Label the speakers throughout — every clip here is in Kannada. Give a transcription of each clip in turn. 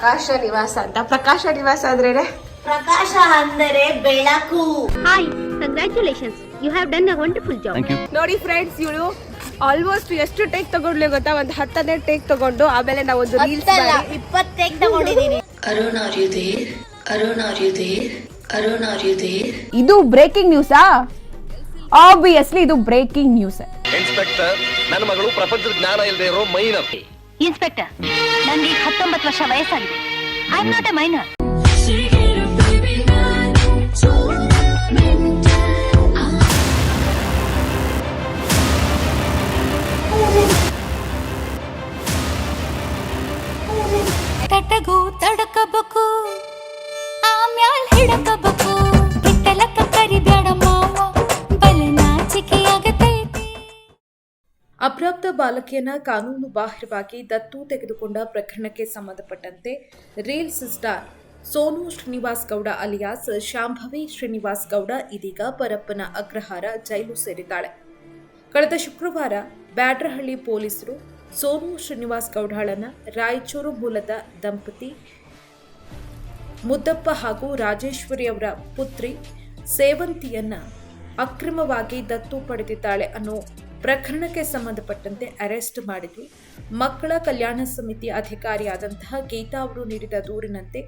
Speaker 1: ಪ್ರಕಾಶ ನಿವಾಸ ಅಂತ. ಪ್ರಕಾಶ ನಿವಾಸ ಅಂದ್ರೇನೆ?
Speaker 2: ಪ್ರಕಾಶ ಅಂದರೆ ಬೆಳಕು.
Speaker 3: Hi congratulations. You have done a wonderful job
Speaker 4: thank you
Speaker 1: ನೋಡಿ ಫ್ರೆಂಡ್ಸ್ ಇವಳು ಆಲ್ಮೋಸ್ಟ್ ಎಷ್ಟು ಟೇಕ್ ತಗೊಂಡ್ಲಿ ಗೊತ್ತಾ? ಒಂದು ಹತ್ತನೇ ಟೇಕ್ ತಗೊಂಡು ಆಮೇಲೆ ನಾವು ಒಂದು ರೀಲ್ಸ್
Speaker 2: ಇಪ್ಪತ್ತೈದು ತಗೊಂಡಿದ್ದೀನಿ
Speaker 5: are you there?
Speaker 6: ಇದು ಬ್ರೇಕಿಂಗ್ ನ್ಯೂಸಾ ಆಬ್ವಿಯಸ್ಲಿ ಇದು ಬ್ರೇಕಿಂಗ್ ನ್ಯೂಸ್
Speaker 7: ಇನ್ಸ್ಪೆಕ್ಟರ್ ನನ್ನ ಮಗಳು ಪ್ರಪಂಚದ ಜ್ಞಾನ ಇಲ್ಲದೆ ಇರೋ ಮೈನರ್.
Speaker 3: ಇನ್ಸ್ಪೆಕ್ಟರ್ ನನಗೆ ಹತ್ತೊಂಬತ್ತು ವರ್ಷ ವಯಸ್ಸಾಗಿದೆ. I am not a minor
Speaker 8: ಬಾಲಕಿಯನ್ನ ಕಾನೂನು ಬಾಹಿರವಾಗಿ ದತ್ತು ತೆಗೆದುಕೊಂಡ ಪ್ರಕರಣಕ್ಕೆ ಸಂಬಂಧಪಟ್ಟಂತೆ reels star Sonu Srinivas Gowda alias, Shambhavi Srinivas Gowda ಇದೀಗ ಪರಪ್ಪನ ಅಗ್ರಹಾರ ಜೈಲು ಸೇರಿದ್ದಾಳೆ. ಕಳೆದ ಶುಕ್ರವಾರ ಬ್ಯಾಡ್ರಹಳ್ಳಿ ಪೊಲೀಸರು ಸೋನು ಶ್ರೀನಿವಾಸ್ ಗೌಡಳನ್ನ ರಾಯಚೂರು ಮೂಲದ ದಂಪತಿ ಮುದ್ದಪ್ಪ ಹಾಗೂ ರಾಜೇಶ್ವರಿ ಅವರ ಪುತ್ರಿ ಸೇವಂತಿಯನ್ನ ಅಕ್ರಮವಾಗಿ ದತ್ತು ಪಡೆದಿದ್ದಾಳೆ ಅನ್ನೋ ಪ್ರಕರಣಕ್ಕೆ ಸಂಬಂಧಪಟ್ಟಂತೆ ಅರೆಸ್ಟ್ ಮಾಡಿದ್ವಿ ಮಕ್ಕಳ ಕಲ್ಯಾಣ ಸಮಿತಿ ಅಧಿಕಾರಿಯಾದಂತಹ ಗೀತಾ ಅವರು ನೀಡಿದ ದೂರಿನಂತೆ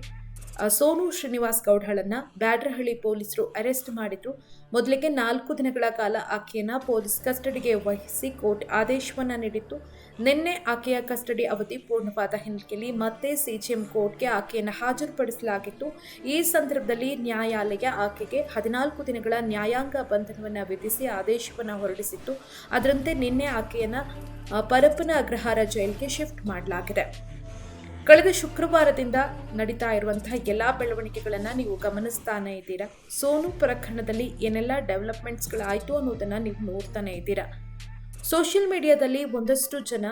Speaker 8: ಸೋನು ಶ್ರೀನಿವಾಸ್ ಗೌಡಳನ್ನ ಬ್ಯಾಡ್ರಹಳ್ಳಿ ಪೊಲೀಸರು ಅರೆಸ್ಟ್ ಮಾಡಿದ್ರು. ಮೊದಲಿಗೆ ನಾಲ್ಕು ದಿನಗಳ ಕಾಲ ಆಕೆಯನ್ನ ಪೊಲೀಸ್ ಕಸ್ಟಡಿಗೆ ವಹಿಸಿ ಕೋರ್ಟ್ ಆದೇಶವನ್ನ ನೀಡಿತ್ತು. ನಿನ್ನೆ ಆಕೆಯ ಕಸ್ಟಡಿ ಅವಧಿ ಪೂರ್ಣವಾದ ಹಿನ್ನೆಲೆಯಲ್ಲಿ ಮತ್ತೆ ಸಿಜಿಎಂ ಕೋರ್ಟ್ಗೆ ಆಕೆಯನ್ನು ಹಾಜರುಪಡಿಸಲಾಗಿತ್ತು. ಈ ಸಂದರ್ಭದಲ್ಲಿ ನ್ಯಾಯಾಲಯ ಆಕೆಗೆ ಹದಿನಾಲ್ಕು ದಿನಗಳ ನ್ಯಾಯಾಂಗ ಬಂಧನವನ್ನು ವಿಧಿಸಿ ಆದೇಶವನ್ನು ಹೊರಡಿಸಿತ್ತು. ಅದರಂತೆ ನಿನ್ನೆ ಆಕೆಯನ್ನು ಪರಪ್ಪನ ಅಗ್ರಹಾರ ಜೈಲಿಗೆ ಶಿಫ್ಟ್ ಮಾಡಲಾಗಿದೆ. ಕಳೆದ ಶುಕ್ರವಾರದಿಂದ ನಡೀತಾ ಇರುವಂತಹ ಎಲ್ಲ ಬೆಳವಣಿಗೆಗಳನ್ನು ನೀವು ಗಮನಿಸ್ತಾನೆ ಇದ್ದೀರಾ? ಸೋನು ಪ್ರಕರಣದಲ್ಲಿ ಏನೆಲ್ಲ ಡೆವಲಪ್ಮೆಂಟ್ಸ್ಗಳಾಯಿತು ಅನ್ನೋದನ್ನು ನೀವು ನೋಡ್ತಾನೆ ಇದ್ದೀರಾ? ಸೋಷಿಯಲ್ ಮೀಡಿಯಾದಲ್ಲಿ ಒಂದಷ್ಟು ಜನ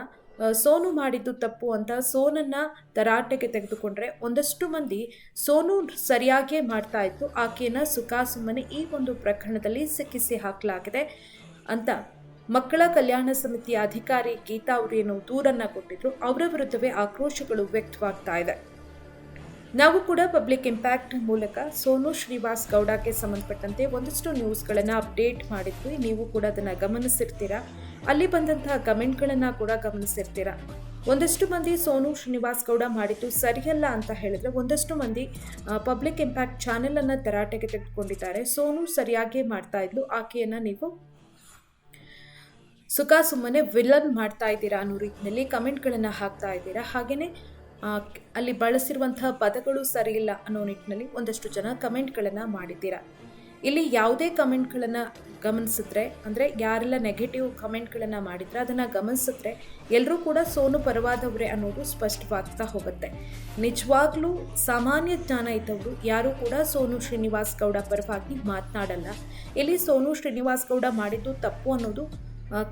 Speaker 8: ಸೋನು ಮಾಡಿದ್ದು ತಪ್ಪು ಅಂತ ಸೋನನ್ನ ತರಾಟೆಗೆ ತೆಗೆದುಕೊಂಡ್ರೆ ಒಂದಷ್ಟು ಮಂದಿ ಸೋನು ಸರಿಯಾಗಿಯೇ ಮಾಡ್ತಾ ಇತ್ತು. ಆಕೆಯನ್ನು ಸುಖಾಸುಮ್ಮನೆ ಈ ಒಂದು ಪ್ರಕರಣದಲ್ಲಿ ಸಿಕ್ಕಿಸಿ ಹಾಕಲಾಗಿದೆ ಅಂತ ಮಕ್ಕಳ ಕಲ್ಯಾಣ ಸಮಿತಿಯ ಅಧಿಕಾರಿ ಗೀತಾ ಅವರು ಏನು ದೂರನ್ನ ಕೊಟ್ಟಿದ್ರು. ಅವರ ವಿರುದ್ಧವೇ ಆಕ್ರೋಶಗಳು ವ್ಯಕ್ತವಾಗ್ತಾ ಇದೆ. ನಾವು ಕೂಡ ಪಬ್ಲಿಕ್ ಇಂಪ್ಯಾಕ್ಟ್ ಮೂಲಕ ಸೋನು ಶ್ರೀನಿವಾಸ್ ಗೌಡಕ್ಕೆ ಸಂಬಂಧಪಟ್ಟಂತೆ ಒಂದಷ್ಟು ನ್ಯೂಸ್ಗಳನ್ನು ಅಪ್ಡೇಟ್ ಮಾಡಿದ್ವಿ. ನೀವು ಕೂಡ ಅದನ್ನು ಗಮನಿಸಿರ್ತೀರಾ? ಅಲ್ಲಿ ಬಂದಂತಹ ಕಮೆಂಟ್ಗಳನ್ನು ಕೂಡ ಗಮನಿಸಿರ್ತೀರಾ? ಒಂದಷ್ಟು ಮಂದಿ ಸೋನು ಶ್ರೀನಿವಾಸ್ ಗೌಡ ಮಾಡಿದ್ದು ಸರಿಯಲ್ಲ ಅಂತ ಹೇಳಿದ್ರೆ ಒಂದಷ್ಟು ಮಂದಿ ಪಬ್ಲಿಕ್ ಇಂಪ್ಯಾಕ್ಟ್ ಚಾನೆಲನ್ನು ತರಾಟೆಗೆ ತೆಗೆದುಕೊಂಡಿದ್ದಾರೆ. ಸೋನು ಸರಿಯಾಗಿ ಮಾಡ್ತಾ ಇದ್ಲು. ಆಕೆಯನ್ನು ನೀವು ಸುಖ ಸುಮ್ಮನೆ ವಿಲನ್ ಮಾಡ್ತಾ ಇದ್ದೀರಾ ಅನ್ನೋ ರೀತಿಯಲ್ಲಿ ಕಮೆಂಟ್ಗಳನ್ನು ಹಾಕ್ತಾ ಇದ್ದೀರಾ. ಹಾಗೆಯೇ ಅಲ್ಲಿ ಬಳಸಿರುವಂತಹ ಪದಗಳು ಸರಿಯಿಲ್ಲ ಅನ್ನೋ ನಿಟ್ಟಿನಲ್ಲಿ ಒಂದಷ್ಟು ಜನ ಕಮೆಂಟ್ಗಳನ್ನು ಮಾಡಿದ್ದೀರಾ. ಇಲ್ಲಿ ಯಾವುದೇ ಕಮೆಂಟ್ಗಳನ್ನು ಗಮನಿಸಿದ್ರೆ, ಅಂದರೆ ಯಾರೆಲ್ಲ ನೆಗೆಟಿವ್ ಕಮೆಂಟ್ಗಳನ್ನು ಮಾಡಿದ್ರೆ ಅದನ್ನು ಗಮನಿಸಿದ್ರೆ ಎಲ್ಲರೂ ಕೂಡ ಸೋನು ಪರವಾದವರೇ ಅನ್ನೋದು ಸ್ಪಷ್ಟವಾಗ್ತಾ ಹೋಗುತ್ತೆ. ನಿಜವಾಗ್ಲೂ ಸಾಮಾನ್ಯ ಜ್ಞಾನ ಇದ್ದವರು ಯಾರೂ ಕೂಡ ಸೋನು ಶ್ರೀನಿವಾಸ್ ಗೌಡ ಪರವಾಗಿ ಮಾತನಾಡಲ್ಲ. ಇಲ್ಲಿ ಸೋನು ಶ್ರೀನಿವಾಸ್ ಗೌಡ ಮಾಡಿದ್ದು ತಪ್ಪು ಅನ್ನೋದು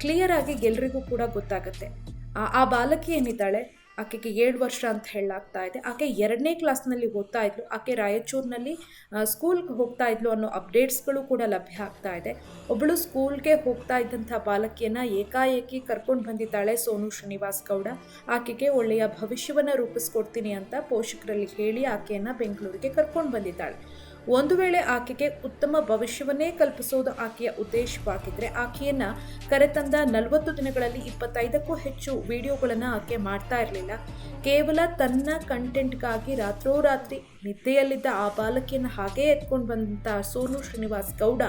Speaker 8: ಕ್ಲಿಯರ್ ಆಗಿ ಎಲ್ರಿಗೂ ಕೂಡ ಗೊತ್ತಾಗುತ್ತೆ. ಆ- ಬಾಲಕಿ ಏನಿದ್ದಾಳೆ? ಆಕೆಗೆ ಏಳು ವರ್ಷ ಅಂತ ಹೇಳಲಾಗ್ತಾ ಇದೆ. ಆಕೆ ಎರಡನೇ ಕ್ಲಾಸ್ನಲ್ಲಿ ಓದ್ತಾ ಇದ್ಲು. ಆಕೆ ರಾಯಚೂರಿನಲ್ಲಿ ಸ್ಕೂಲ್ಗೆ ಹೋಗ್ತಾ ಇದ್ಲು ಅನ್ನೋ ಅಪ್ಡೇಟ್ಸ್ಗಳು ಕೂಡ ಲಭ್ಯ ಆಗ್ತಾ ಇದೆ. ಒಬ್ಬಳು ಸ್ಕೂಲ್ಗೆ ಹೋಗ್ತಾ ಇದ್ದಂಥ ಬಾಲಕಿಯನ್ನು ಏಕಾಏಕಿ ಕರ್ಕೊಂಡು ಬಂದಿದ್ದಾಳೆ ಸೋನು ಶ್ರೀನಿವಾಸ್ ಗೌಡ. ಆಕೆಗೆ ಒಳ್ಳೆಯ ಭವಿಷ್ಯವನ್ನು ರೂಪಿಸ್ಕೊಡ್ತೀನಿ ಅಂತ ಪೋಷಕರಲ್ಲಿ ಹೇಳಿ ಆಕೆಯನ್ನು ಬೆಂಗಳೂರಿಗೆ ಕರ್ಕೊಂಡು ಬಂದಿದ್ದಾಳೆ. ಒಂದು ವೇಳೆ ಆಕೆಗೆ ಉತ್ತಮ ಭವಿಷ್ಯವನ್ನೇ ಕಲ್ಪಿಸೋದು ಆಕೆಯ ಉದ್ದೇಶವಾಗಿದ್ದರೆ ಆಕೆಯನ್ನ ಕರೆತಂದ ನಲವತ್ತು ದಿನಗಳಲ್ಲಿ ಇಪ್ಪತ್ತೈದಕ್ಕೂ ಹೆಚ್ಚು ವಿಡಿಯೋಗಳನ್ನು ಆಕೆ ಮಾಡ್ತಾ ಇರಲಿಲ್ಲ. ಕೇವಲ ತನ್ನ ಕಂಟೆಂಟ್ಗಾಗಿ ರಾತ್ರೋರಾತ್ರಿ ನಿದ್ದೆಯಲ್ಲಿದ್ದ ಆ ಬಾಲಕಿಯನ್ನು ಹಾಗೇ ಎತ್ಕೊಂಡು ಬಂದಂಥ ಸೋನು ಶ್ರೀನಿವಾಸ್ ಗೌಡ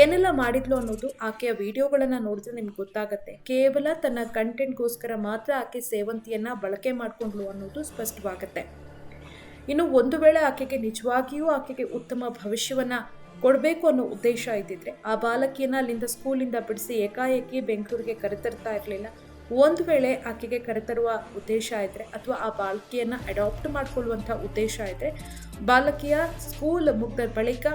Speaker 8: ಏನೆಲ್ಲ ಮಾಡಿದ್ಲು ಅನ್ನೋದು ಆಕೆಯ ವಿಡಿಯೋಗಳನ್ನು ನೋಡಿದ್ರೆ ನಿಮ್ಗೆ ಗೊತ್ತಾಗುತ್ತೆ. ಕೇವಲ ತನ್ನ ಕಂಟೆಂಟ್ಗೋಸ್ಕರ ಮಾತ್ರ ಆಕೆ ಸೇವಂತಿಯನ್ನು ಬಳಕೆ ಮಾಡಿಕೊಂಡ್ಲು ಅನ್ನೋದು ಸ್ಪಷ್ಟವಾಗುತ್ತೆ. ಇನ್ನು ಒಂದು ವೇಳೆ ಆಕೆಗೆ ನಿಜವಾಗಿಯೂ ಆಕೆಗೆ ಉತ್ತಮ ಭವಿಷ್ಯವನ್ನ ಕೊಡಬೇಕು ಅನ್ನೋ ಉದ್ದೇಶ ಇದ್ದಿದ್ರೆ ಆ ಬಾಲಕಿಯನ್ನು ಅಲ್ಲಿಂದ ಸ್ಕೂಲಿಂದ ಬಿಡಿಸಿ ಏಕಾಏಕಿ ಬೆಂಗಳೂರಿಗೆ ಕರೆತರ್ತಾ ಇರಲಿಲ್ಲ. ಒಂದು ವೇಳೆ ಆಕೆಗೆ ಕರೆತರುವ ಉದ್ದೇಶ ಇದ್ದರೆ ಅಥವಾ ಆ ಬಾಲಕಿಯನ್ನು ಅಡಾಪ್ಟ್ ಮಾಡ್ಕೊಳ್ಳುವಂಥ ಉದ್ದೇಶ ಇದ್ದರೆ ಬಾಲಕಿಯ ಸ್ಕೂಲ್ ಮುಗ್ದ ಬಳಿಕ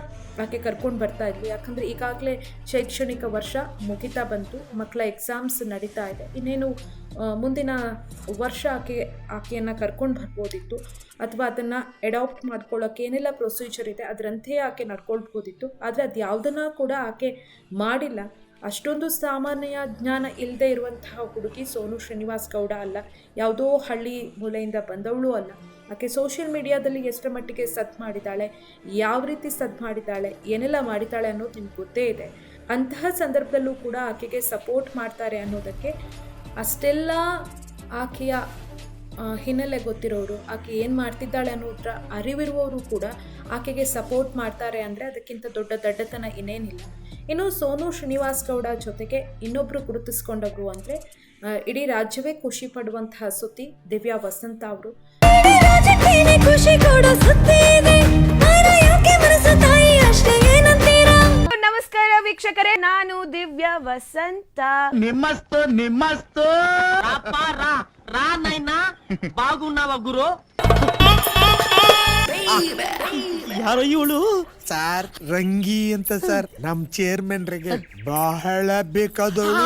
Speaker 8: ಆಕೆ ಕರ್ಕೊಂಡು ಬರ್ತಾ ಇದ್ವಿ ಯಾಕಂದರೆ ಈಗಾಗಲೇ ಶೈಕ್ಷಣಿಕ ವರ್ಷ ಮುಗಿತಾ ಬಂತು ಮಕ್ಕಳ ಎಕ್ಸಾಮ್ಸ್ ನಡೀತಾ ಇದೆ. ಇನ್ನೇನು ಮುಂದಿನ ವರ್ಷ ಆಕೆ, ಆಕೆಯನ್ನು ಕರ್ಕೊಂಡು ಬರ್ಬೋದಿತ್ತು. ಅಥವಾ ಅದನ್ನು ಅಡಾಪ್ಟ್ ಮಾಡ್ಕೊಳ್ಳೋಕೆ ಏನೆಲ್ಲ ಪ್ರೊಸೀಜರ್ ಇದೆ, ಅದರಂತೆಯೇ ಆಕೆ ನಡ್ಕೊಳ್ಬೋದಿತ್ತು. ಆದರೆ ಅದು ಯಾವುದನ್ನು ಕೂಡ ಆಕೆ ಮಾಡಿಲ್ಲ. ಅಷ್ಟೊಂದು ಸಾಮಾನ್ಯ ಜ್ಞಾನ ಇಲ್ಲದೆ ಇರುವಂತಹ ಹುಡುಗಿ ಸೋನು ಶ್ರೀನಿವಾಸ್ ಗೌಡ ಅಲ್ಲ. ಯಾವುದೋ ಹಳ್ಳಿ ಮೂಲೆಯಿಂದ ಬಂದವಳು ಅಲ್ಲ. ಆಕೆ ಸೋಷಿಯಲ್ ಮೀಡಿಯಾದಲ್ಲಿ ಎಷ್ಟರ ಮಟ್ಟಿಗೆ ಸದ್ ಮಾಡಿದ್ದಾಳೆ, ಯಾವ ರೀತಿ ಸದ್ ಮಾಡಿದ್ದಾಳೆ, ಏನೆಲ್ಲ ಮಾಡಿದ್ದಾಳೆ ಅನ್ನೋದು ನಿಮ್ಗೆ ಗೊತ್ತೇ ಇದೆ. ಅಂತಹ ಸಂದರ್ಭದಲ್ಲೂ ಕೂಡ ಆಕೆಗೆ ಸಪೋರ್ಟ್ ಮಾಡ್ತಾರೆ ಅನ್ನೋದಕ್ಕೆ ಅಷ್ಟೆಲ್ಲ ಆಕೆಯ ಹಿನ್ನೆಲೆ ಗೊತ್ತಿರೋರು, ಆಕೆ ಏನು ಮಾಡ್ತಿದ್ದಾಳೆ ಅನ್ನೋದ್ರ ಅರಿವಿರುವವರು ಕೂಡ ಆಕೆಗೆ ಸಪೋರ್ಟ್ ಮಾಡ್ತಾರೆ ಅಂದರೆ ಅದಕ್ಕಿಂತ ದೊಡ್ಡ ದಡ್ಡತನ ಇನ್ನೇನಿಲ್ಲ. ಇನ್ನು ಸೋನು ಶ್ರೀನಿವಾಸ್ ಗೌಡ ಜೊತೆಗೆ ಇನ್ನೊಬ್ಬರು ಗುರುತಿಸ್ಕೊಂಡವರು ಅಂದರೆ ಇಡೀ ರಾಜ್ಯವೇ ಖುಷಿ ಪಡುವಂತಹ ಸುದ್ದಿ ದಿವ್ಯಾ ವಸಂತ ಅವರು.
Speaker 9: ಖುಷಿ ಸುದ್ದಿ ಇದೆ.
Speaker 1: ನಮಸ್ಕಾರ ವೀಕ್ಷಕರೇ ನಾನು ದಿವ್ಯ ವಸಂತ.
Speaker 4: ನಿಮ್ಮಸ್ತು ನಿಮ್ಮಸ್ತು. ರಾ ರಾ ನೈನಾ ಗುರು. ಯಾರೋ ಇವಳು?
Speaker 10: ಸರ್ ರಂಗಿ ಅಂತ ಸರ್. ನಮ್ ಚೇರ್ಮನ್ರಿಗೆ ಬಹಳ ಬೇಕಾದವಳು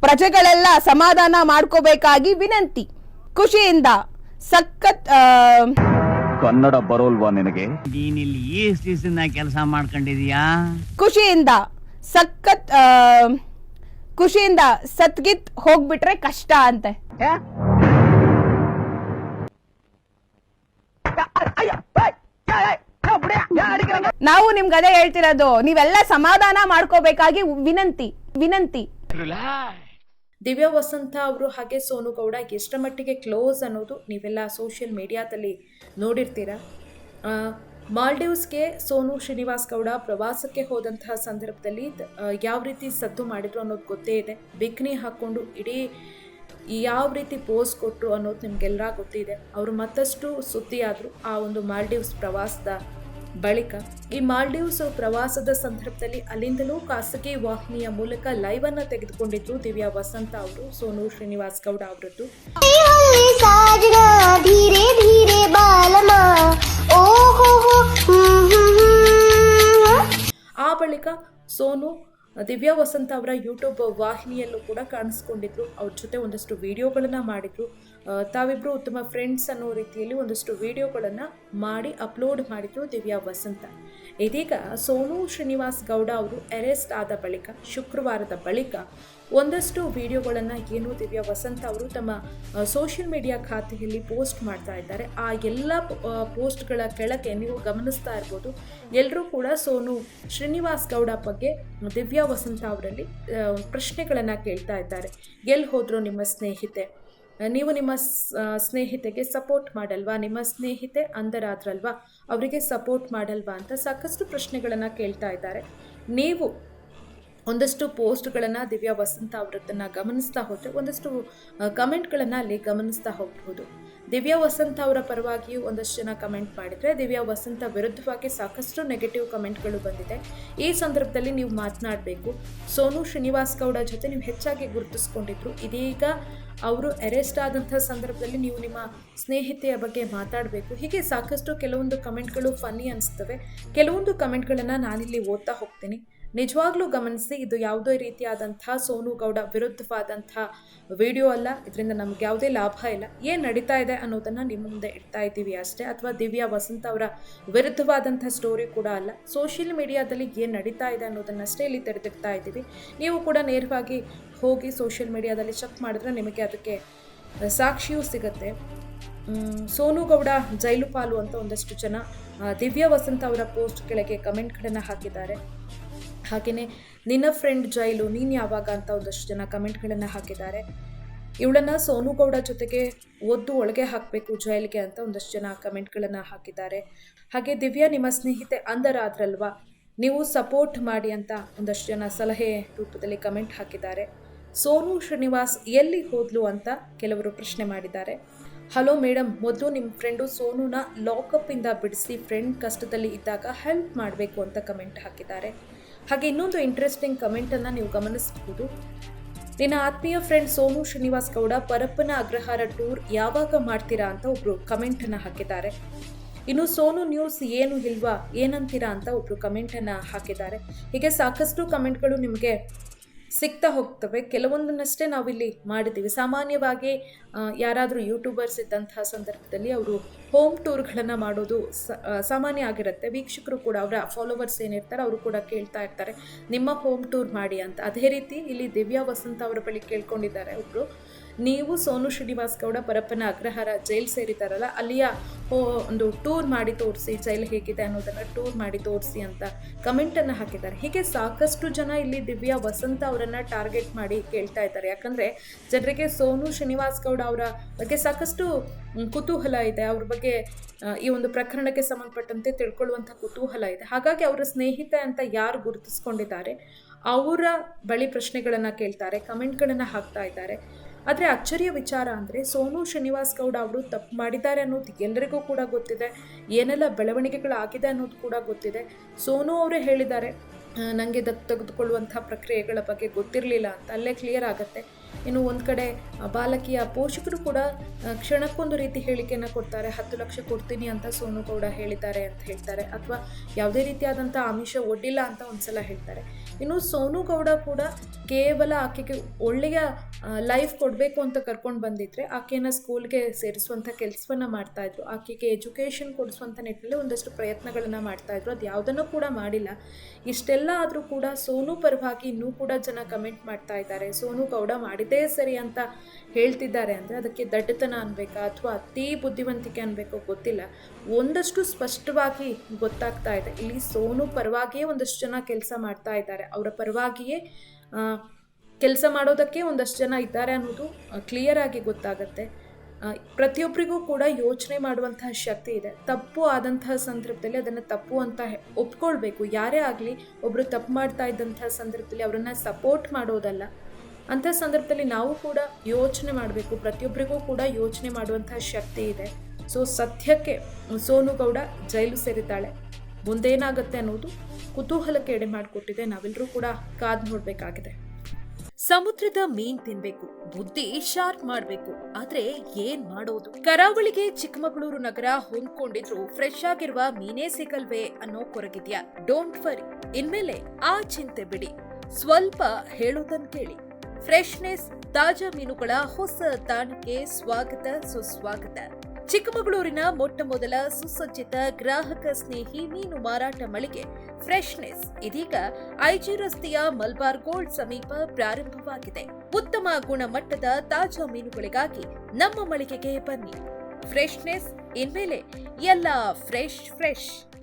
Speaker 6: ಪ್ರಜೆಗಳೆಲ್ಲ ಸಮಾಧಾನ ಮಾಡ್ಕೋಬೇಕಾಗಿ ವಿನಂತಿ. ಖುಷಿಯಿಂದ ಸಖತ್ ಆ,
Speaker 4: ಕನ್ನಡ ಬರೋಲ್ವಾ ನಿನಗೆ? ನೀನಿಲ್ಲಿ ಕೆಲಸ ಮಾಡ್ಕೊಂಡಿದೀಯಾ?
Speaker 6: ಖುಷಿಯಿಂದ ಸಖತ್ ಆ, ಖುಷಿಯಿಂದ ಸತ್ಗಿತ್ ಹೋಗ್ಬಿಟ್ರೆ ಕಷ್ಟ ಅಂತೆ. ನಾವು ನಿಮ್ಗೆ ಅದೇ ಹೇಳ್ತಿರೋದು ನೀವೆಲ್ಲ ಸಮಾಧಾನ ಮಾಡ್ಕೋಬೇಕಾಗಿ ವಿನಂತಿ ವಿನಂತಿ.
Speaker 8: ದಿವ್ಯಾ ವಸಂತ ಅವರು ಹಾಗೆ ಸೋನು ಗೌಡ ಎಷ್ಟರ ಮಟ್ಟಿಗೆ ಕ್ಲೋಸ್ ಅನ್ನೋದು ನೀವೆಲ್ಲ ಸೋಷಿಯಲ್ ಮೀಡಿಯಾದಲ್ಲಿ ನೋಡಿರ್ತೀರ? ಮಾಲ್ಡೀವ್ಸ್ಗೆ ಸೋನು ಶ್ರೀನಿವಾಸ್ ಗೌಡ ಪ್ರವಾಸಕ್ಕೆ ಹೋದಂತಹ ಸಂದರ್ಭದಲ್ಲಿ ಯಾವ ರೀತಿ ಸದ್ದು ಮಾಡಿದ್ರು ಅನ್ನೋದು ಗೊತ್ತೇ ಇದೆ. ಬಿಕ್ನಿ ಹಾಕ್ಕೊಂಡು ಇಡೀ ಯಾವ ರೀತಿ ಪೋಸ್ ಕೊಟ್ಟರು ಅನ್ನೋದು ನಿಮಗೆಲ್ಲ ಗೊತ್ತಿದೆ. ಅವರು ಮತ್ತಷ್ಟು ಸುದ್ದಿಯಾದರು ಆ ಒಂದು ಮಾಲ್ಡೀವ್ಸ್ ಪ್ರವಾಸದ ಬಳಿಕ ಈ ಮಾಲ್ಡೀವ್ಸ್ ಪ್ರವಾಸದ ಸಂದರ್ಭದಲ್ಲಿ ಅಲ್ಲಿಂದಲೂ ಖಾಸಗಿ ವಾಹಿನಿಯ ಮೂಲಕ ಲೈವ್ ಅನ್ನ ತೆಗೆದುಕೊಂಡಿದ್ರು ದಿವ್ಯಾ ವಸಂತ ಅವರು. ಸೋನು ಶ್ರೀನಿವಾಸ್ ಗೌಡ ಅವರದ್ದು. ಆ ಬಳಿಕ ಸೋನು, ದಿವ್ಯಾ ವಸಂತ ಅವರ ಯೂಟ್ಯೂಬ್ ವಾಹಿನಿಯಲ್ಲೂ ಕೂಡ ಕಾಣಿಸ್ಕೊಂಡಿದ್ರು. ಅವ್ರ ಜೊತೆ ಒಂದಷ್ಟು ವಿಡಿಯೋಗಳನ್ನು ಮಾಡಿದ್ರು. ಆ, ತಾವಿಬ್ರು ಉತ್ತಮ ಫ್ರೆಂಡ್ಸ್ ಅನ್ನೋ ರೀತಿಯಲ್ಲಿ ಒಂದಷ್ಟು ವಿಡಿಯೋಗಳನ್ನು ಮಾಡಿ ಅಪ್ಲೋಡ್ ಮಾಡಿದ್ರು ದಿವ್ಯಾ ವಸಂತ. ಇದೀಗ ಸೋನು ಶ್ರೀನಿವಾಸ್ ಗೌಡ ಅವರು ಅರೆಸ್ಟ್ ಆದ ಬಳಿಕ ಶುಕ್ರವಾರದ ಬಳಿಕ ಒಂದಷ್ಟು ವಿಡಿಯೋಗಳನ್ನು ಏನು ದಿವ್ಯಾ ವಸಂತ ಅವರು ತಮ್ಮ ಸೋಷಿಯಲ್ ಮೀಡಿಯಾ ಖಾತೆಯಲ್ಲಿ ಪೋಸ್ಟ್ ಮಾಡ್ತಾ ಇದ್ದಾರೆ. ಆ ಎಲ್ಲ ಪೋಸ್ಟ್ಗಳ ಕೆಳಗೆ ನೀವು ಗಮನಿಸ್ತಾ ಇರ್ಬೋದು. ಎಲ್ಲರೂ ಕೂಡ ಸೋನು ಶ್ರೀನಿವಾಸ್ ಗೌಡ ಬಗ್ಗೆ ದಿವ್ಯಾ ವಸಂತ ಅವರಲ್ಲಿ ಪ್ರಶ್ನೆಗಳನ್ನು ಕೇಳ್ತಾ ಇದ್ದಾರೆ. ಎಲ್ಲಿ ಹೋದರೂ ನಿಮ್ಮ ಸ್ನೇಹಿತೆ? ನೀವು ನಿಮ್ಮ ಸ್ನೇಹಿತೆಗೆ ಸಪೋರ್ಟ್ ಮಾಡಲ್ವಾ? ನಿಮ್ಮ ಸ್ನೇಹಿತೆ ಅಂಧರಾದ್ರಲ್ವಾ? ಅವರಿಗೆ ಸಪೋರ್ಟ್ ಮಾಡಲ್ವಾ ಅಂತ ಸಾಕಷ್ಟು ಪ್ರಶ್ನೆಗಳನ್ನು ಕೇಳ್ತಾ ಇದ್ದಾರೆ. ನೀವು ಒಂದಷ್ಟು ಪೋಸ್ಟ್ಗಳನ್ನು ದಿವ್ಯಾ ವಸಂತ ಅವರದ್ದನ್ನು ಗಮನಿಸ್ತಾ ಹೋದರೆ ಒಂದಷ್ಟು ಕಮೆಂಟ್ಗಳನ್ನು ಅಲ್ಲಿ ಗಮನಿಸ್ತಾ ಹೋಗ್ಬೋದು. ದಿವ್ಯಾ ವಸಂತ ಅವರ ಪರವಾಗಿಯೂ ಒಂದಷ್ಟು ಜನ ಕಮೆಂಟ್ ಮಾಡಿದರೆ ದಿವ್ಯಾ ವಸಂತ ವಿರುದ್ಧವಾಗಿ ಸಾಕಷ್ಟು ನೆಗೆಟಿವ್ ಕಮೆಂಟ್ಗಳು ಬಂದಿದೆ. ಈ ಸಂದರ್ಭದಲ್ಲಿ ನೀವು ಮಾತನಾಡಬೇಕು. ಸೋನು ಶ್ರೀನಿವಾಸ್ ಗೌಡ ಜೊತೆ ನೀವು ಹೆಚ್ಚಾಗಿ ಗುರುತಿಸ್ಕೊಂಡಿದ್ರು. ಇದೀಗ ಅವರು ಅರೆಸ್ಟ್ ಆದಂಥ ಸಂದರ್ಭದಲ್ಲಿ ನೀವು ನಿಮ್ಮ ಸ್ನೇಹಿತೆಯ ಬಗ್ಗೆ ಮಾತಾಡಬೇಕು. ಹೀಗೆ ಸಾಕಷ್ಟು ಕೆಲವೊಂದು ಕಮೆಂಟ್ಗಳು ಫನ್ನಿ ಅನಿಸ್ತವೆ. ಕೆಲವೊಂದು ಕಮೆಂಟ್ಗಳನ್ನು ನಾನಿಲ್ಲಿ ಓದ್ತಾ ಹೋಗ್ತೀನಿ. ನಿಜವಾಗ್ಲೂ ಗಮನಿಸಿ, ಇದು ಯಾವುದೇ ರೀತಿಯಾದಂಥ ಸೋನು ಗೌಡ ವಿರುದ್ಧವಾದಂಥ ವಿಡಿಯೋ ಅಲ್ಲ. ಇದರಿಂದ ನಮ್ಗೆ ಯಾವುದೇ ಲಾಭ ಇಲ್ಲ. ಏನು ನಡೀತಾ ಇದೆ ಅನ್ನೋದನ್ನು ನಿಮ್ಮ ಮುಂದೆ ಇಡ್ತಾ ಇದ್ದೀವಿ ಅಷ್ಟೇ. ಅಥವಾ ದಿವ್ಯಾ ವಸಂತ ಅವರ ವಿರುದ್ಧವಾದಂಥ ಸ್ಟೋರಿ ಕೂಡ ಅಲ್ಲ. ಸೋಷಿಯಲ್ ಮೀಡಿಯಾದಲ್ಲಿ ಏನು ನಡೀತಾ ಇದೆ ಅನ್ನೋದನ್ನಷ್ಟೇ ಇಲ್ಲಿ ತೆರೆದಿಡ್ತಾ ಇದ್ದೀವಿ. ನೀವು ಕೂಡ ನೇರವಾಗಿ ಹೋಗಿ ಸೋಷಿಯಲ್ ಮೀಡಿಯಾದಲ್ಲಿ ಚೆಕ್ ಮಾಡಿದ್ರೆ ನಿಮಗೆ ಅದಕ್ಕೆ ಸಾಕ್ಷಿಯೂ ಸಿಗುತ್ತೆ. ಸೋನು ಗೌಡ ಜೈಲು ಪಾಲು ಅಂತ ಒಂದಷ್ಟು ಜನ ದಿವ್ಯಾ ವಸಂತ ಅವರ ಪೋಸ್ಟ್ ಕೆಳಗೆ ಕಮೆಂಟ್ಗಳನ್ನು ಹಾಕಿದ್ದಾರೆ. ಹಾಗೆಯೇ ನಿನ್ನ ಫ್ರೆಂಡ್ ಜೈಲು, ನೀನು ಯಾವಾಗ ಅಂತ ಒಂದಷ್ಟು ಜನ ಕಮೆಂಟ್ಗಳನ್ನು ಹಾಕಿದ್ದಾರೆ. ಇವಳನ್ನು ಸೋನು ಗೌಡ ಜೊತೆಗೆ ಒದ್ದು ಒಳಗೆ ಹಾಕಬೇಕು ಜೈಲಿಗೆ ಅಂತ ಒಂದಷ್ಟು ಜನ ಕಮೆಂಟ್ಗಳನ್ನು ಹಾಕಿದ್ದಾರೆ. ಹಾಗೆ ದಿವ್ಯಾ, ನಿಮ್ಮ ಸ್ನೇಹಿತೆ ಅಂಧರಾದ್ರಲ್ವಾ ನೀವು ಸಪೋರ್ಟ್ ಮಾಡಿ ಅಂತ ಒಂದಷ್ಟು ಜನ ಸಲಹೆ ರೂಪದಲ್ಲಿ ಕಮೆಂಟ್ ಹಾಕಿದ್ದಾರೆ. ಸೋನು ಶ್ರೀನಿವಾಸ್ ಎಲ್ಲಿ ಹೋದ್ಲು ಅಂತ ಕೆಲವರು ಪ್ರಶ್ನೆ ಮಾಡಿದ್ದಾರೆ. ಹಲೋ ಮೇಡಮ್ ಮೊದಲು ನಿಮ್ಮ ಫ್ರೆಂಡು ಸೋನುನ ಲಾಕಪ್ಪಿಂದ ಬಿಡಿಸಿ ಫ್ರೆಂಡ್ ಕಷ್ಟದಲ್ಲಿ ಇದ್ದಾಗ ಹೆಲ್ಪ್ ಮಾಡಬೇಕು ಅಂತ ಕಮೆಂಟ್ ಹಾಕಿದ್ದಾರೆ. ಹಾಗೆ ಇನ್ನೊಂದು ಇಂಟ್ರೆಸ್ಟಿಂಗ್ ಕಮೆಂಟನ್ನು ನೀವು ಗಮನಿಸಬಹುದು. ನಿನ್ನ ಆತ್ಮೀಯ ಫ್ರೆಂಡ್ ಸೋನು ಶ್ರೀನಿವಾಸ್ ಗೌಡ ಪರಪ್ಪನ ಅಗ್ರಹಾರ ಟೂರ್ ಯಾವಾಗ ಮಾಡ್ತೀರಾ ಅಂತ ಒಬ್ರು ಕಮೆಂಟನ್ನು ಹಾಕಿದ್ದಾರೆ. ಇನ್ನು ಸೋನು ನ್ಯೂಸ್ ಏನು ಇಲ್ವಾ, ಏನಂತೀರಾ ಅಂತ ಒಬ್ರು ಕಮೆಂಟನ್ನು ಹಾಕಿದ್ದಾರೆ. ಹೀಗೆ ಸಾಕಷ್ಟು ಕಮೆಂಟ್ಗಳು ನಿಮಗೆ ಸಿಗ್ತಾ ಹೋಗ್ತವೆ. ಕೆಲವೊಂದನ್ನಷ್ಟೇ ನಾವಿಲ್ಲಿ ಮಾಡಿದ್ದೀವಿ. ಸಾಮಾನ್ಯವಾಗಿ ಯಾರಾದರೂ ಯೂಟ್ಯೂಬರ್ಸ್ ಇದ್ದಂತಹ ಸಂದರ್ಭದಲ್ಲಿ ಅವರು ಹೋಮ್ ಟೂರ್ಗಳನ್ನು ಮಾಡೋದು ಸಾಮಾನ್ಯ ಆಗಿರುತ್ತೆ. ವೀಕ್ಷಕರು ಕೂಡ ಅವರ ಫಾಲೋವರ್ಸ್ ಏನಿರ್ತಾರೆ ಅವರು ಕೂಡ ಕೇಳ್ತಾ ಇರ್ತಾರೆ. ನಿಮ್ಮ ಹೋಮ್ ಟೂರ್ ಮಾಡಿ ಅಂತ. ಅದೇ ರೀತಿ ಇಲ್ಲಿ ದಿವ್ಯಾ ವಸಂತ ಅವರ ಬಳಿ ಕೇಳ್ಕೊಂಡಿದ್ದಾರೆ ಒಬ್ಬರು ನೀವು ಸೋನು ಶ್ರೀನಿವಾಸ್ ಗೌಡ ಪರಪ್ಪನ ಅಗ್ರಹಾರ ಜೈಲ್ ಸೇರಿದಾರಲ್ಲ ಅಲ್ಲಿಯ ಒಂದು ಟೂರ್ ಮಾಡಿ ತೋರಿಸಿ, ಜೈಲ್ ಹೇಗಿದೆ ಅನ್ನೋದನ್ನು ಟೂರ್ ಮಾಡಿ ತೋರಿಸಿ ಅಂತ ಕಮೆಂಟನ್ನು ಹಾಕಿದ್ದಾರೆ. ಹೀಗೆ ಸಾಕಷ್ಟು ಜನ ಇಲ್ಲಿ ದಿವ್ಯಾ ವಸಂತ ಅವರನ್ನು ಟಾರ್ಗೆಟ್ ಮಾಡಿ ಕೇಳ್ತಾ ಇದ್ದಾರೆ. ಯಾಕಂದರೆ ಜನರಿಗೆ ಸೋನು ಶ್ರೀನಿವಾಸ್ ಗೌಡ ಅವರ ಬಗ್ಗೆ ಸಾಕಷ್ಟು ಕುತೂಹಲ ಇದೆ. ಅವ್ರ ಬಗ್ಗೆ ಈ ಒಂದು ಪ್ರಕರಣಕ್ಕೆ ಸಂಬಂಧಪಟ್ಟಂತೆ ತಿಳ್ಕೊಳ್ಳುವಂಥ ಕುತೂಹಲ ಇದೆ. ಹಾಗಾಗಿ ಅವರ ಸ್ನೇಹಿತೆ ಅಂತ ಯಾರು ಗುರುತಿಸ್ಕೊಂಡಿದ್ದಾರೆ, ಅವರ ಬಳಿ ಪ್ರಶ್ನೆಗಳನ್ನು ಕೇಳ್ತಾರೆ ಕಮೆಂಟ್ಗಳನ್ನು ಹಾಕ್ತಾ ಇದ್ದಾರೆ. ಆದರೆ ಅಚ್ಚರಿಯ ವಿಚಾರ ಅಂದರೆ ಸೋನು ಶ್ರೀನಿವಾಸ್ ಗೌಡ ಅವರು ತಪ್ಪು ಮಾಡಿದ್ದಾರೆ ಅನ್ನೋದು ಎಲ್ಲರಿಗೂ ಕೂಡ ಗೊತ್ತಿದೆ. ಏನೆಲ್ಲ ಬೆಳವಣಿಗೆಗಳಾಗಿದೆ ಅನ್ನೋದು ಕೂಡ ಗೊತ್ತಿದೆ. ಸೋನು ಅವರೇ ಹೇಳಿದ್ದಾರೆ ನನಗೆ ದತ್ತು ತೆಗೆದುಕೊಳ್ಳುವಂಥ ಪ್ರಕ್ರಿಯೆಗಳ ಬಗ್ಗೆ ಗೊತ್ತಿರಲಿಲ್ಲ ಅಂತ, ಅಲ್ಲೇ ಕ್ಲಿಯರ್ ಆಗುತ್ತೆ. ಇನ್ನು ಒಂದು ಕಡೆ ಬಾಲಕಿಯ ಪೋಷಕರು ಕೂಡ ಕ್ಷಣಕ್ಕೊಂದು ರೀತಿ ಹೇಳಿಕೆಯನ್ನು ಕೊಡ್ತಾರೆ, ಹತ್ತು ಲಕ್ಷ ಕೊಡ್ತೀನಿ ಅಂತ ಸೋನು ಗೌಡ ಹೇಳಿದ್ದಾರೆ ಅಂತ ಹೇಳ್ತಾರೆ. ಅಥವಾ ಯಾವುದೇ ರೀತಿಯಾದಂಥ ಆಮಿಷ ಒಡ್ಡಿಲ್ಲ ಅಂತ ಒಂದ್ಸಲ ಹೇಳ್ತಾರೆ. ಇನ್ನು ಸೋನು ಗೌಡ ಕೂಡ ಕೇವಲ ಆಕೆಗೆ ಒಳ್ಳೆಯ ಲೈಫ್ ಕೊಡಬೇಕು ಅಂತ ಕರ್ಕೊಂಡು ಬಂದಿದ್ರೆ ಆಕೆಯನ್ನು ಸ್ಕೂಲ್ಗೆ ಸೇರಿಸುವಂಥ ಕೆಲಸವನ್ನ ಮಾಡ್ತಾಯಿದ್ರು ಆಕೆಗೆ ಎಜುಕೇಷನ್ ಕೊಡಿಸುವಂಥ ನಿಟ್ಟಿನಲ್ಲಿ ಒಂದಷ್ಟು ಪ್ರಯತ್ನಗಳನ್ನು ಮಾಡ್ತಾಯಿದ್ರು ಅದು ಯಾವುದನ್ನು ಕೂಡ ಮಾಡಿಲ್ಲ. ಇಷ್ಟೆಲ್ಲ ಆದರೂ ಕೂಡ ಸೋನು ಪರವಾಗಿ ಇನ್ನೂ ಕೂಡ ಜನ ಕಮೆಂಟ್ ಮಾಡ್ತಾ ಇದ್ದಾರೆ. ಸೋನು ಗೌಡ ಮಾಡಿದ್ದೇ ಸರಿ ಅಂತ ಹೇಳ್ತಿದ್ದಾರೆ ಅಂದರೆ ಅದಕ್ಕೆ ದಡ್ಡತನ ಅನ್ಬೇಕಾ ಅಥವಾ ಅತಿ ಬುದ್ಧಿವಂತಿಕೆ ಅನ್ಬೇಕೋ ಗೊತ್ತಿಲ್ಲ. ಒಂದಷ್ಟು ಸ್ಪಷ್ಟವಾಗಿ ಗೊತ್ತಾಗ್ತಾ ಇದೆ. ಇಲ್ಲಿ ಸೋನು ಪರವಾಗಿಯೇ ಒಂದಷ್ಟು ಜನ ಕೆಲಸ ಮಾಡ್ತಾ ಇದ್ದಾರೆ. ಅವರ ಪರವಾಗಿಯೇ ಕೆಲಸ ಮಾಡೋದಕ್ಕೆ ಒಂದಷ್ಟು ಜನ ಇದ್ದಾರೆ ಅನ್ನೋದು ಕ್ಲಿಯರ್ ಆಗಿ ಗೊತ್ತಾಗುತ್ತೆ. ಪ್ರತಿಯೊಬ್ಬರಿಗೂ ಕೂಡ ಯೋಚನೆ ಮಾಡುವಂತಹ ಶಕ್ತಿ ಇದೆ. ತಪ್ಪು ಆದಂತಹ ಸಂದರ್ಭದಲ್ಲಿ ಅದನ್ನು ತಪ್ಪು ಅಂತ ಒಪ್ಕೊಳ್ಬೇಕು. ಯಾರೇ ಆಗಲಿ ಒಬ್ಬರು ತಪ್ಪು ಮಾಡ್ತಾ ಇದ್ದಂತಹ ಸಂದರ್ಭದಲ್ಲಿ ಅವರನ್ನು ಸಪೋರ್ಟ್ ಮಾಡೋದಲ್ಲ, ಅಂಥ ಸಂದರ್ಭದಲ್ಲಿ ನಾವು ಕೂಡ ಯೋಚನೆ ಮಾಡಬೇಕು. ಪ್ರತಿಯೊಬ್ಬರಿಗೂ ಕೂಡ ಯೋಚನೆ ಮಾಡುವಂತಹ ಶಕ್ತಿ ಇದೆ. ಸೊ ಸದ್ಯಕ್ಕೆ ಸೋನು ಗೌಡ ಜೈಲು ಸೇರಿದ್ದಾಳೆ. ಮುಂದೇನಾಗುತ್ತೆ ಅನ್ನೋದು ಕುತೂಹಲಕ್ಕೆ ಎಡೆ ಮಾಡಿಕೊಟ್ಟಿದೆ. ನಾವೆಲ್ಲರೂ ಕೂಡ ಕಾದು ನೋಡಬೇಕಾಗಿದೆ. ಸಮುದ್ರದ ಮೀನ್ ತಿನ್ಬೇಕು, ಬುದ್ಧಿ ಶಾರ್ಪ್ ಮಾಡ್ಬೇಕು, ಆದ್ರೆ ಏನ್ ಮಾಡೋದು? ಕರಾವಳಿಗೆ ಚಿಕ್ಕಮಗಳೂರು ನಗರ ಹೊಂದ್ಕೊಂಡಿದ್ರು ಫ್ರೆಶ್ ಆಗಿರುವ ಮೀನೇ ಸಿಗಲ್ವೇ ಅನ್ನೋ ಕೊರಗಿದ್ಯಾ? ಡೋಂಟ್ ವರಿ ಇನ್ಮೇಲೆ ಆ ಚಿಂತೆ ಬಿಡಿ. ಸ್ವಲ್ಪ ಹೇಳೋದನ್ ಕೇಳಿ. ಫ್ರೆಶ್ನೆಸ್ ತಾಜಾ ಮೀನುಗಳ ಹೊಸ ತಾಣಕ್ಕೆ ಸ್ವಾಗತ, ಸುಸ್ವಾಗತ. ಚಿಕ್ಕಮಗಳೂರಿನ ಮೊಟ್ಟ ಮೊದಲ ಸುಸಜ್ಜಿತ ಗ್ರಾಹಕ ಸ್ನೇಹಿ ಮೀನು ಮಾರಾಟ ಮಳಿಗೆ ಫ್ರೆಶ್ನೆಸ್ ಇದೀಗ ಐಜಿ ರಸ್ತೆಯ ಮಲ್ಬಾರ್ ಗೋಲ್ಡ್ ಸಮೀಪ ಪ್ರಾರಂಭವಾಗಿದೆ. ಉತ್ತಮ ಗುಣಮಟ್ಟದ ತಾಜಾ ಮೀನುಗಳಿಗಾಗಿ ನಮ್ಮ ಮಳಿಗೆಗೆ ಬನ್ನಿ. ಫ್ರೆಶ್ನೆಸ್, ಇನ್ಮೇಲೆ ಎಲ್ಲ ಫ್ರೆಶ್ ಫ್ರೆಶ್.